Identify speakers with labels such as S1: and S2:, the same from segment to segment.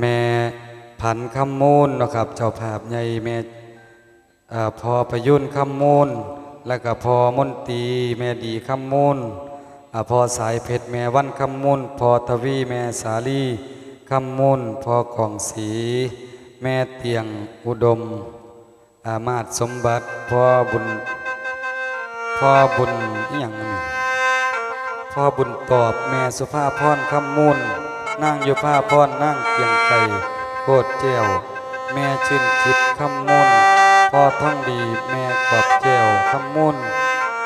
S1: แม่พันคำมูลนะครับเจ้าภาพใหญ่แม่พอประยุนคำมูล แล้วก็พอมนตีแม่ดีคำมูลพอสายเพชรแม่วันคำมูล พอทวีแม่สาลีคำมูล พอกองศรีแม่เตียงอุดม อามาตสมบัติพ่อบุญพ่อบุญอย่างนี้พ่อบุญตอบแม่สุภาพรคำมูล นั่งอยู่ผ้าพรนั่งเกียงไก่โคตรเจ้วแม่ชื่นจิตคำมูลพ่อท่องดีแม่กอบเจ้วคำมูล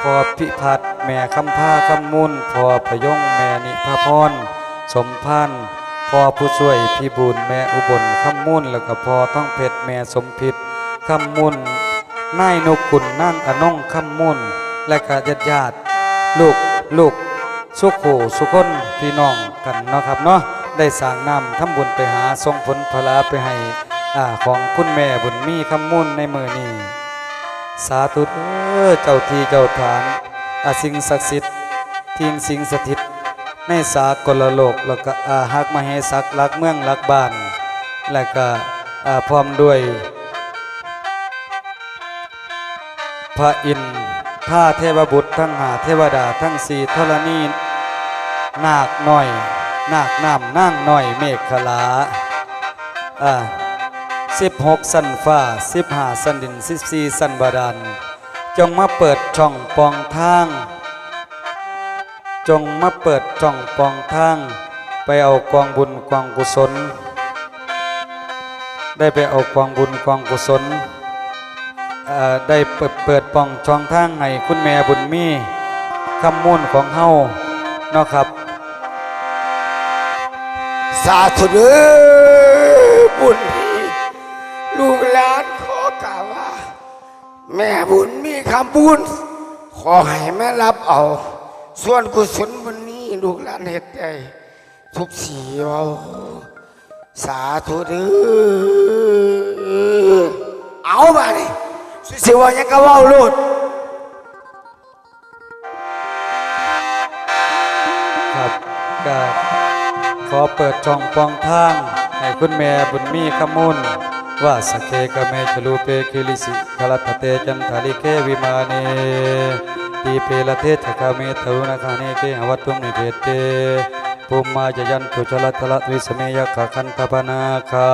S1: พ่อพิพัฒน์แม่คำผ้าคำมูลพ่อพยงแม่นิพาพรสมพันธ์พ่อผู้ช่วยพี่บุญแม่อุบลคำมูลแล้วก็พ่อท่องเพชรแม่สมพิษคำมุนนายนกกุลนั่งอนงคำมุนและก็ญาติญาติลูกลูกสุขูสุขคนพี่น้องกันเนาะครับเนาะ ได้สร้างน้ำทำบุญไปหาทรงผลพลาไปให้อาของคุณแม่บุญมีคำมุ่นในมือนี้สาธุเด้อเจ้าที่เจ้าฐานอาสิ่งศักดิ์สิทธิ์ทิงสิ่งสถิตในสากลโลกแล้วก็อาฮักมเหสักลักเมืองลักบ้าน และก็อาพร้อมด้วย พระอินทร์ข้าเทวบุตรทั้งหาเทวดาทั้งสี่ธรณีนาคน้อย นาคน้ำนางหน้อยเมฆขลาอ่าสิบหกสันฟ้าสิบห้าสันดินสิบสี่สันบาดาลจงมาเปิดช่องปองทาง จงมาเปิดช่องปองทาง ไปเอากองบุญกองกุศล ได้ไปเอากองบุญกองกุศลอ่อได้เปิดเปิดปองช่องทางให้คุณแม่บุญมีคำมุ่นของเฮาเนาะครับ
S2: สาธุเด้อบุญนี้ลูกหลานขอกล่าวว่า แม่บุญมีคำบุญ ขอให้แม่รับเอา ส่วนกุศลวันนี้ลูกหลานเหตุใดทุกสีเอาสาธุเด้อเอาไปนี่สิว่ายังก็ว่าลูด
S1: ขอเปิดช่องปองทาง ให้คุณแม่บุญมีคำมุ่นว่าสเคกเมชลูเปคิลิสิคลัตเตจันทาลิเควิมาเนตีเปลเทศกาเมตรุณคาเนเกหวัตตุมนิเทเตปุมมาจยันตุชลตละวิสเมยขะคันตปนาคา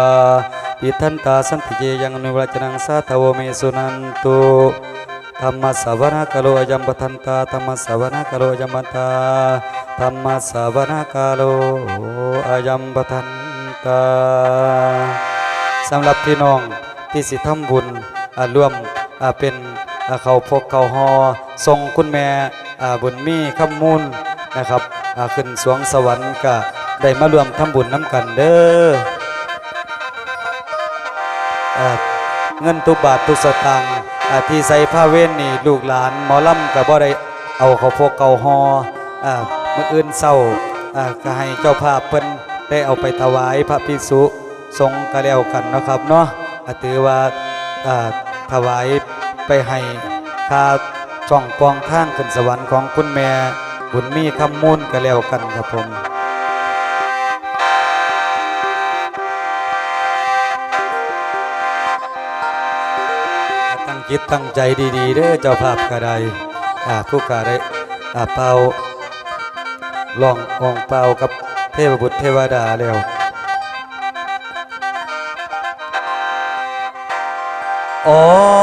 S1: อิทันตาสันติเจยังนุวรจนังสาทวเมสุนันตุธรรมสวนาคาโลอยัมปทันตาธรรมสวนาคาโลอยัมปตา ธรรมสวนาคาโลอายัมปทันตาสำหรับพี่น้องที่สิทำบุญร่วมเป็นเขาพกเขาหอทรงคุณแม่บุญมีคำมูลนะครับขึ้นสวงสวรรค์ก็ได้มารวมทำบุญน้ำกันเด้อเงินตุบาทตุสตางที่ใส่ผ้าเว้นนี่ลูกหลานหมอลำก็บ่ได้เอาเขาพวกเก่าหออ มื่ออื่นเศร้าอาก็ให้เจ้าภาพเพิ่นได้เอาไปถวายพระภิกษุสงฆ์ก็แล้วกันนะครับเนาะถือว่าอาถวายไปให้คาช่องปองทางขึ้นสวรรค์ของคุณแม่บุญมีคำมูลก็แล้วกันครับผมตั้งจิตตั้งใจดีๆเด้อเจ้าภาพก็ได้อาผู้ก็ได้อ่าเป่า ลององเปล่ากับเทพบุตรเทวดาแล้วอ๋อ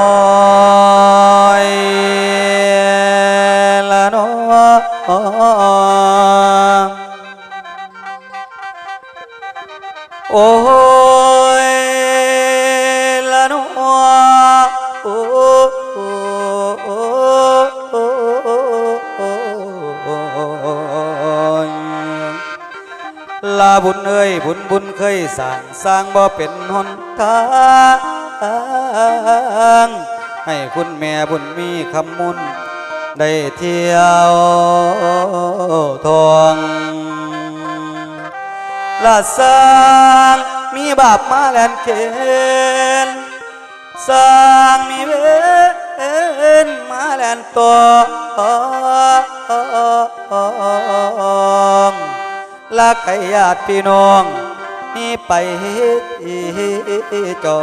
S1: บุญเอ้ยบุญบุญเคยสร้างสร้างบ่เป็นหนทางให้คุณแม่บุญมีคำมุนได้เที่ยวทองลาสร้างมีบาปมาแลนเกณฑ์สร้างมีเวนมาแลนตอ ลาไก่ญาติพี่น้องนี่ไปจอ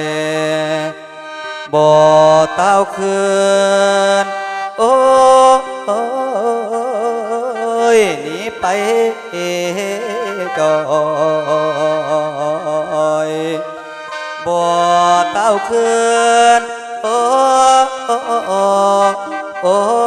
S1: ยบ่เต้าคืนโอ้ยนี่ไปจอยบ่เต้าคืนโอ้โอ้โอ้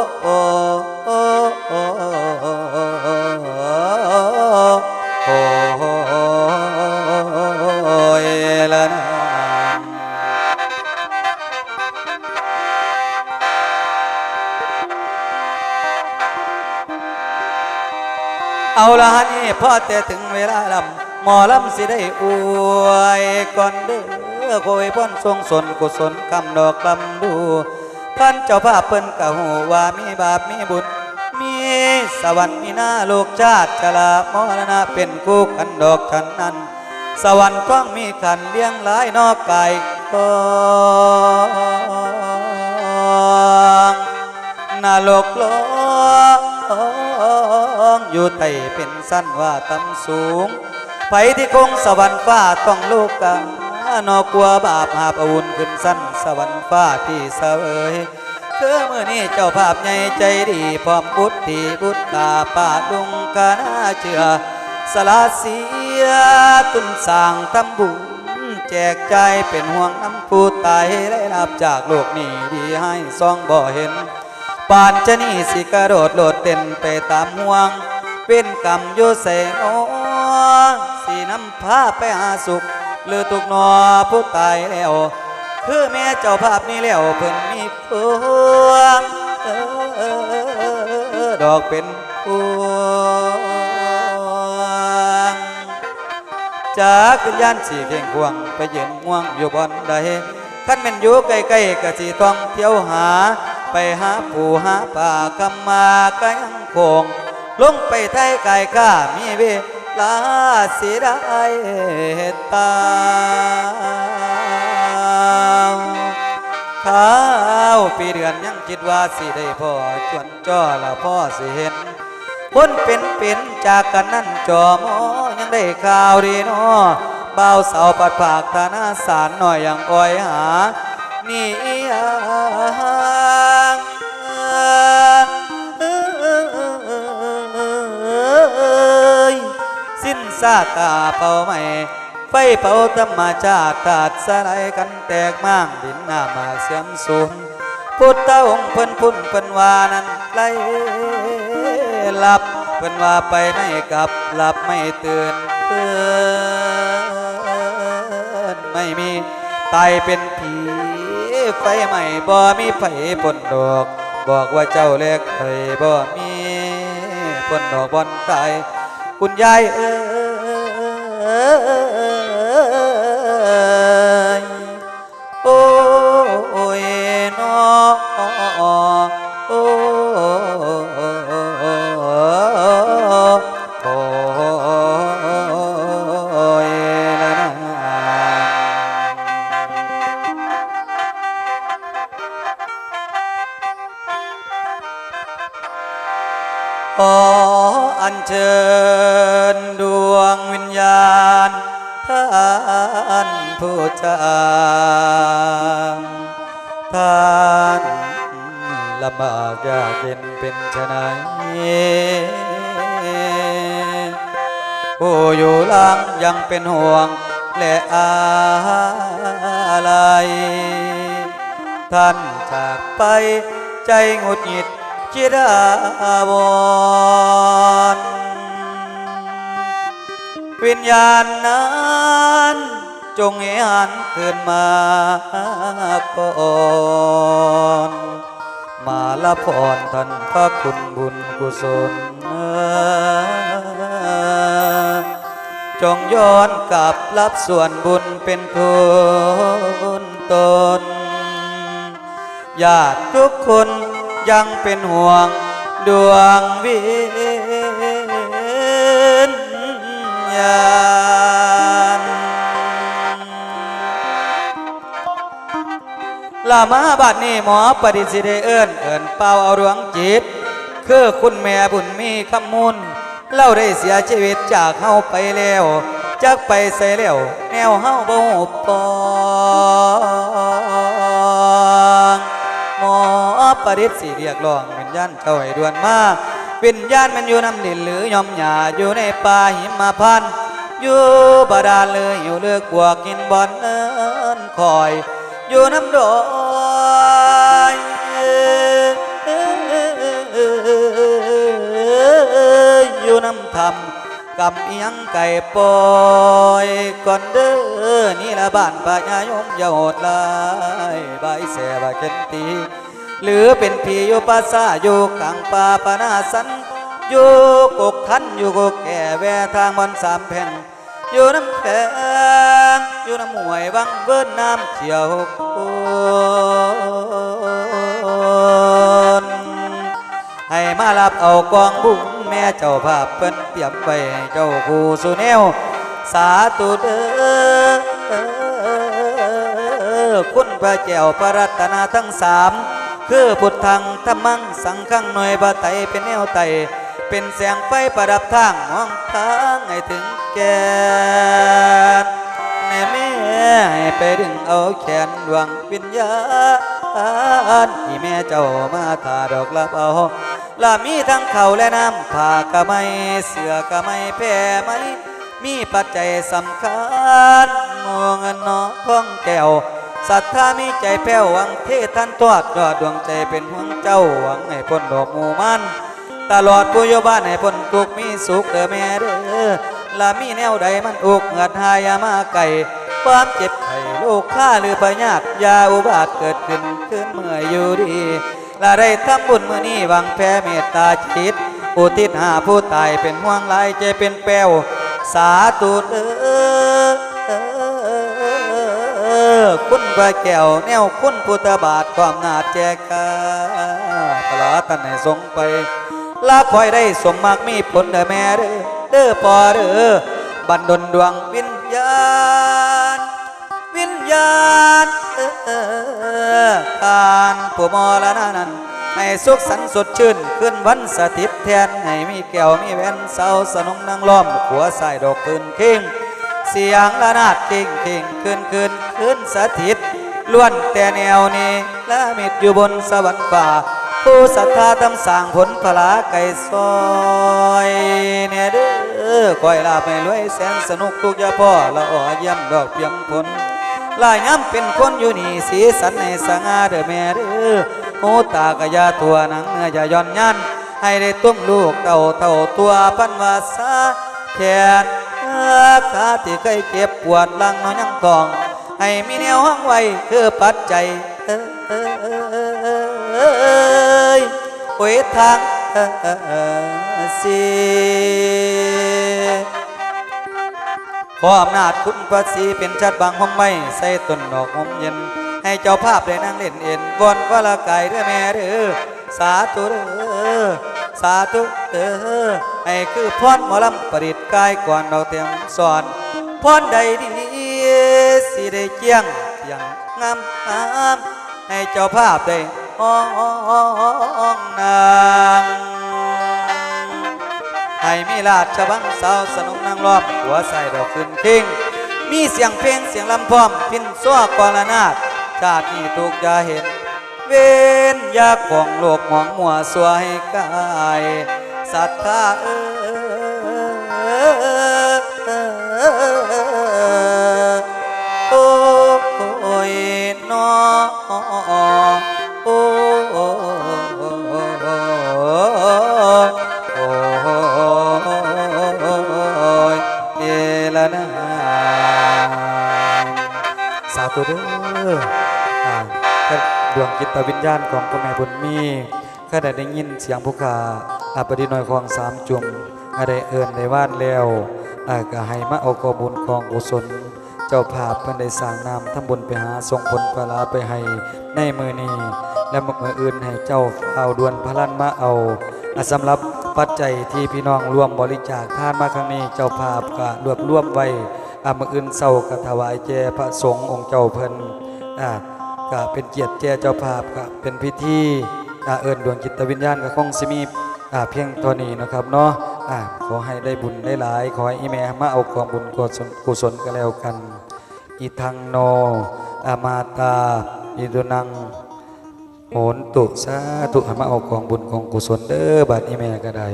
S1: พอแต่ถึงเวลาลำหมอลำสิได้อวยก่อนเด้อโกยพ้นทรงสนกุศลคำดอกลำดูท่านเจ้าภาพเพิ่นกะหูว่ามีบาปมีบุญมีสวรรค์มีหน้าโลกชาติกะลามรณะเป็นกูกันดอกฉันนั้น สวรรค์ต้องมีขันเลี้ยงหลายนอกกายกองนรกโลก องอยู่ไต่เป็นสั้นว่าตำสูง ไปที่คงสวรรค์ฟ้าต้องลูกกานอกลัวบาปหาบอาวุธขึ้นสั้นสวรรค์ฟ้าที่เสวยคือมื่อนี้เจ้าภาพใหญ่ใจดีพร้อมบุตรที่บุตรตาป่าดุงกานาเชื่อสละเสียตุนสางทำบุญแจกใจเป็นห่วงน้ำผู้ตายได้รับจากโลกนี้ดีให้ซองบ่เห็น ปานจะนี่สิกระโดดโลดเต้นไปตามห่วง เป็นกรรมโยเสโนสีน้ำพาไปหาสุข หรือตุกหนอผู้ตายแล้วคือแม่เจ้าภาพนี้แล้วเพิ่นมีพวงดอกเป็นพวงจากวิญญาณสีเข่งควง ไปเยืนง่วงอยู่บอนใดขั้นแม่นอยู่ใกล้ๆกะสีต้องเที่ยวหา ไปหาผู้หาป่ากำมาก็ยังคง ลงไปไทยกายข้ามีเวลาสิได้ตาข้าวปีเดือนยังคิดว่าสิได้พ่อจวนจ้อละพ่อสิเห็นคนเป็นเป็นจากกันนั่นจอมอยังได้ข่าวดีนอบ่าวสาวปัดผากธนาสารหน่อยอย่างอ้อยหานี่ ซาตาเป่าใหม่ไฟเป่าธรรมชาติตัดสลายกันแตกมั่งดินหน้ามาเสียมสูญพุทธองค์เพิ่นพุ่นเพิ่นว่านั้นไกลหลับเพิ่นว่าไปไม่กลับหลับไม่ตื่นเตือนไม่มีตายเป็นผีไฟใหม่บ่มีไฟปนดอก บอกว่าเจ้าเล็กไฟบ่มีปนดอกบอนตายคุณยายเอ้ย 呃、 ออัญเชิญดวงวิญญาณท่านผู้จางท่านลำบากยากเย็นเป็นชะไหนผู้อยู่หลังยังเป็นห่วงและอะไรท่านจากไปใจงุดหงิด จิดาวรวิญญาณนั้นจงให้หันคืนมาก่อนมาละพรท่านพระคุณบุญกุศลจงย้อนกลับรับส่วนบุญเป็นทุนตนญาติทุกคน ยังเป็นห่วงดวงวิญญาณลามาบัดนี้หมอปฏิสิได้เอิ้นเอิ้นเป่าเอาดวงจิต คือคุณแม่บุญมีคำมุนเล่าได้เสียชีวิตจากเฮาไปแล้วจากไปใส่แล้วแนวเฮาบ่ฮู้ปอ ประดิษฐ์สิเรียกร้องวิญญาณเจ้าให้ด่วนมาวิญญาณมันอยู่น้ำดินหรือยอมหญ้าอยู่ในป่าหิมพานอยู่บาดาลเลยอยู่เลือกบวกกินบอนเอินคอย อยู่น้ำดอยอยู่น้ำธรรมกำเอียงไก่ปอยก่อนเด้อนี่ละบ้านปะยายมยาโหดลายใบายแสบาเข็นตี หรือเป็นผีอยู่ป่าซาอยู่กลางป่าปนาสันอยู่กกทันอยู่กกแก่แวทางบอนสามแผ่นอยู่น้ำแข็งอยู่น้ำหวยวังเบิ้นน้ำเขียวคนให้มารับเอากองบุญแม่เจ้าภาพเปิ้นเตรียมไว้ให้เจ้าคูสุแนวสาธุเด้อคุณพระเจ้าพระรัตนาทั้งสาม คือพุทธังธรรมังสังฆังหน่วยบาไตเป็นแนวไต เป็นแสงไฟประดับทางมองทางให้ถึงแก่นแน่แม่ให้ไปดึงเอาแขนดวงวิญญาณที่แม่เจ้ามาทาดอกลับเอาลามีทั้งเขาและน้ำผ้ากะไม่เสือกะไม่แพ่ไหมมีปัจจัยสำคัญมองเงินนอท้องแก้ว ศรัทธามีใจแป้วหวังเทท่านทอดยอดดวงใจเป็นห่วงเจ้าหวังให้พ้นดอกหมูมันตลอดผู้อยู่บ้านให้พ้นทุกมีสุขเด้อแม่เด้อละมีแนวใดมันอุกเหงือดหายามาไก่ความเจ็บไข้โรคข้าหรือพยาธิยาอุบาทเกิดขึ้นขึ้นเมื่ออยู่ดีละได้ทำบุญมื้อนี้หวังแผ่เมตตาจิตอุทิศหาผู้ตายเป็นห่วงลายใจเป็นแป้วสาธุเด้อ คุณพระแก้วแนวคุณพุทธบาทความนาจแจกาตลอดตันให้ทรงไปลาคอยได้สมมากมีผลเด้อแม่เด้อเด้อปอเด้อบันดลดวงวิญญาณ วิญญาณเออการผู้มรณะนั้นให้สุขสันต์สดชื่นขึ้นวันสถิตแทนให้มีแก้วมีแว่นเศร้าสนมนางล้อมขัวใส่ดอกคืนเข่ง สียงระนาดเข่งเข่งคืนคืนคืนสถิตล้วนแต่แนวนี้ละมิดอยู่บนสวรรค์ป่า ผู้ศรัทธาทำสร้างผลพลาไก่ซอยเนี่ยเด้อคอยลาไปรวยแสนสนุกทุกยาพ่อละอ่อเยี่ยมดอกเพียงผลลายย้ำเป็นคนอยู่นี่สีสันในสง่าเด้อแม่เด้อหูตากะยาตัวหนังเนื้อย่าย่อนยันให้ได้ตุ้มลูกเต่าเต่าตัวพันวาสาแขน ขาที่เคยเจ็บปวดลังน้อยยังทอง ให้มีแนวห้องไว้คือปัจจัยเอ้ยโอ้ยทางสิขออำนาจคุณพระศรีเป็นชัดบางห้องไม้ใส่ต้นดอกหอมเย็น ให้เจ้าภาพได้นั่งเล่นเอ็นวอนว่าละกายเด้อแม่เด้อสาธุเด้อาธุเด้อให้คือพรหมอลำประดิษฐ์กายก่อนเราเตรียมสอนพรใดดีสิได้เจียงเจียงงามงามให้เจ้าภาพได้ห้องนางให้มีลาดชบังสาวสนุกนางล้อมหัวใส่ดอกขึ้นคิงมีเสียงเพลงเสียงลำพร้อมพินซ้อกรนาดชาตินี้ถูกยาเห็น เวนยาของโลกหมองมัวสวยกายศรัทธาเอโอ้ยนอโอ้โอ้ยเยลนาสาธุเด้ออ่าก็ ดวงจิตวิญญาณของพ่อแม่บุญมีก็ได้ได้ยินเสียงผู้ขาอาปดิน้อยของสามจุมก็ได้เอินได้ว่านแล้วอาก็ให้มาเอากอบุญของกุศล เจ้าภาพเพิ่นได้สร้างน้ำทำบุญไปหาส่งผลพลาไปให้ในมือนี้ และมืออื่นให้เจ้าเอาดวนพลันมาเอาอะสำหรับปัจจัยที่พี่น้องร่วมบริจาคท่านมาครั้งนี้เจ้าภาพก็รวบรวมไว้อะมืออื่นเศร้าก็ถวายแจพระสงฆ์องค์เจ้าเพิ่นอะ ก็เป็นเกียรติแจเจ้าภาพก็เป็นพิธีอะเอิญดวงจิตวิญญาณก็คงสิมีเพียงเท่านี้นะครับเนาะขอให้ได้บุญได้หลาย ขอให้อีแม่มาเอาความบุญกุศลกุศลกันแล้วกันอีทังโนอามาตาอิดุนังโหนตุสาตุให้มาเอาของบุญของกุศลเด้อบัดอีแม่ก็ได้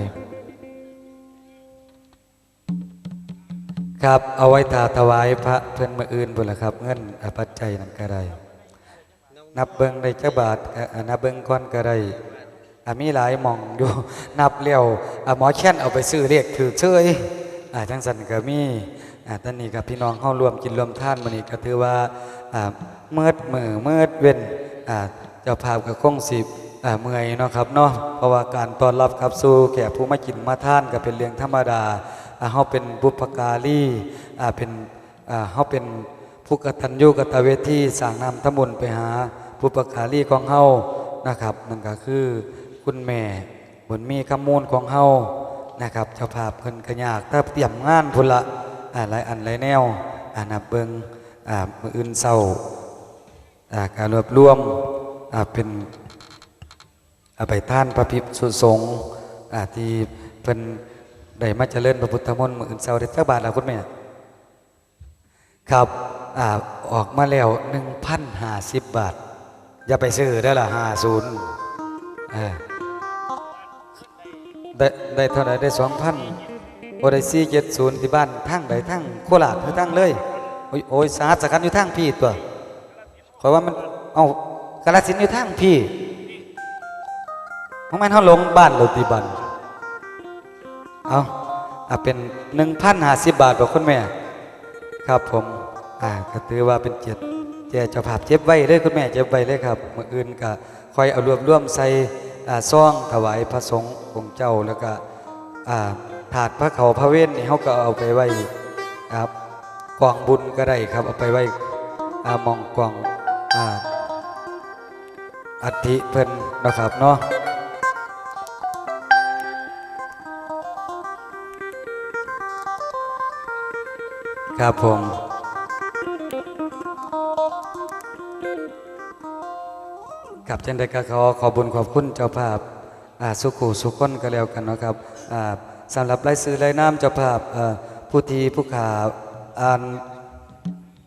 S1: ครับเอาไว้ถาถวายพระเพื่อนมืออื่นบุญละครับ เงินอปัจจัยนั่นก็ได้ นับเบิ้งได้จักบาทนับเบิ้งก้อนก็ได้มีหลายมองอยู่นับเลี้ยวหมอแค้นเอาไปซื้อเรียกถือเชยจังสันก็มีอ่าตอนนี้กับพี่น้องเข้ารวมกินรวมท่านมันนี้ก็ถือว่าเมื่อมือเมื่อเว้นเจ้าภาพกับคงสิบเมื่อยเนาะครับเนาะเพราะว่าการต้อนรับครับสู่แขกผู้มากินมาท่านก็เป็นเรื่องธรรมดาเฮาเป็นบุพการีเป็นเฮาเป็นผู้กตัญญูกตเวทีสางนำทำบุญไปหา ผู้ปกาลีของเฮานะครับนั่นก็คือคุณแม่บุญมีคำมูลของเฮานะครับเจ้าภาพเพิ่นก็ยาก ถ้าเตรียมงานพุ่นละอ่าหลายอันหลายแนวอ่านับเบิงอ่ามืออื่นเช้าอ่าการรวบรวมอ่าเป็นอาไปท่านพระภิกษุสงฆ์อ่าที่เพิ่นได้มาเจริญพระพุทธมนต์มืออื่นเช้าได้จักบาทแล้วคุณแม่ครับอ่าออกมาแล้ว1,050บาท อย่าไปซื้อได้ละ50เออได้ได้เท่าไหร่ได้2,000บ่ได้470ที่บ้านทั้งใดทั้งโคราชคือทั้งเลย โอ้ยโอ้ยสาหัสสกันอยู่ทั้งพี่ตัวขอยว่ามันเอากาฬสินอยู่ทั้งพี่เพราะมันเฮาลงบ้านเราติบันเอาอะเป็น1,050บาทบ่คุณแม่ ครับผม อ่าก็ถือว่าเป็นเจ็ดาเจ้าภาพเจ็บไว้เลยคุณแม่เจ็บไว้เลยครับมื่ออื่นก็คอยเอารวบรวมใส่ซ่องถวายพระสงฆ์องค์เจ้าแล้วก็ถาดพระเขาพระเว้นนี่เขาก็เอาไปไว้ครับกองบุญก็ได้ครับเอาไปไว้มองกองอ่าอัฐิเพิ่นนะครับเนาะครับผม กับเช่นใดก็ขอขอบุญขอบคุณเจ้าภาพสุขุสุขคนก็แล้วกันนะครับสำหรับรายซื้อรายน้ำเจ้าภาพผู้ทีผู้ขาอ่าน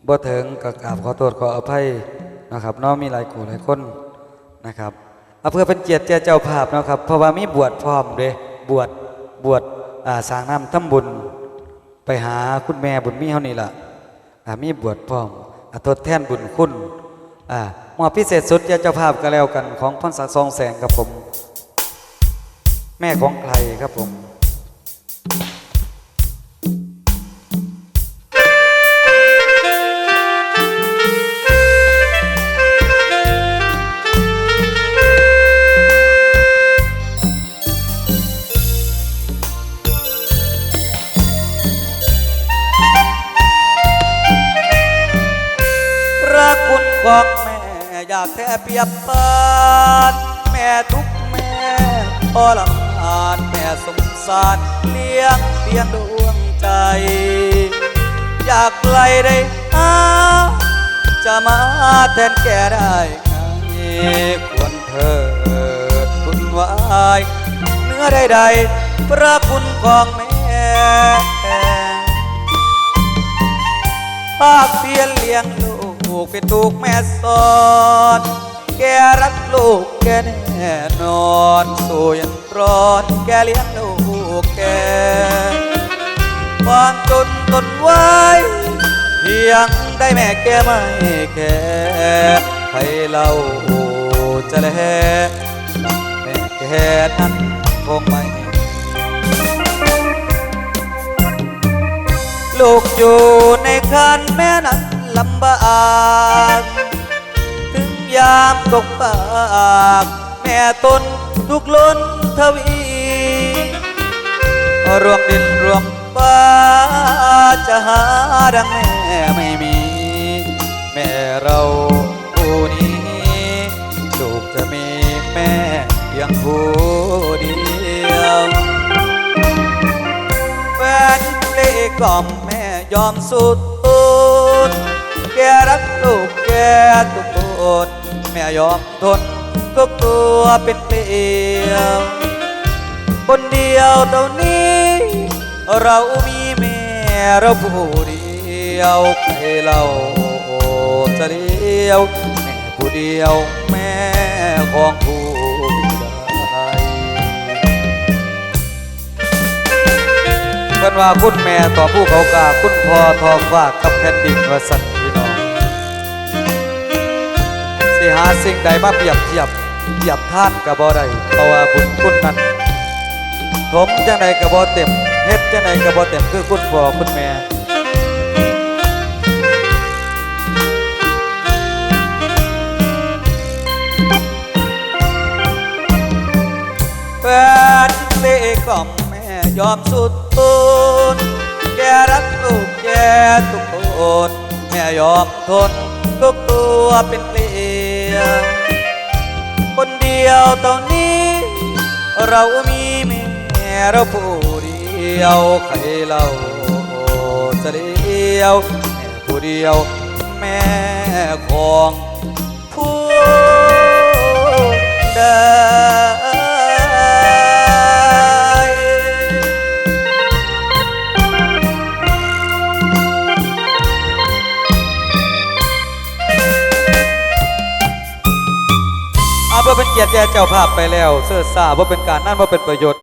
S1: บ่ถึงก็กราบขอโทษขออภัยนะครับน้องมีหลายกูหลายคนนะครับเอาเพื่อเป็นเกียรติเจ้าภาพนะครับ เพราะว่ามีบวชพร้อมเด้บวชบวชสร้างน้ำทำบุญไปหาคุณแม่บุญมีเฮานี่ล่ะอ่ามีบวชพร้อมอาทดแทนบุญคุณ อ่ามอบพิเศษสุดยาเจ้าภาพก็แล้วกันของพรรษาซองแสงครับผม แม่ของใครครับผม
S3: สารเลี้ยงเพียงดวงใจ อยากไกลได้หาจะมาแทนแกได้ไงควรเถิดคุณวายเนื้อใดๆพระคุณของแม่ภาคเพียนเลี้ยงลูกเป็นถูกแม่สอนแกรักลูกแกแน่นอนสู้ยันร้อนแกเลี้ยงลูก ความจนทนไว้เพียงได้แม่แกไม่แค่ให้เราจะแลแม่แกนั้นคงไม่ลูกอยู่ในคันแม่นั้นลำบากถึงยามตกปาก แม่ตนทุกล้นทวี รวมดินรวมฟ้าจะหาดังแม่ไม่มี แม่เราผู้นี้ลูกจะมีแม่เพียงผู้เดียวแฟนเล่กล่อมแม่ยอมสุดตุนแกรักลูกแกทุกคนแม่ยอมทนทุกตัวเป็นเปลี่ยวคนเดียวเท่านี้
S1: เรามีแม่เราผู้เดียวใครเราจะเดียว แม่ผู้เดียวแม่ของผู้ใดเพิ่นว่าคุณแม่ต่อผู้เขากาคุณพ่อทอฝากกับแผ่นดินว่าสัตว์พี่น้องสิหาสิ่งใดมาเปรียบเทียบเทียบท่านกับบ่ได้เพราะว่าบุญคุณนั้นผมจังใดกับบ่เต็ม เฮ็ดจังใดกับบ่เต็มคือคุณพ่อคุณแม่แฟนเล่กล่อมแม่ยอมสุดทนแกรักลูกแกทุกคนแม่ยอมทนทุกตัวเป็นเกลียคนเดียวตอนนี้ เรามีแม่เราผู้ ยวใครเราจะเดียวแม่ผู้เดียว แม่ของผู้ใดเอาเพื่อเป็นเกียรติแก่เจ้าภาพไปแล้ว เสื้อซาเพื่อเป็นการนั่นเพื่อเป็นประโยชน์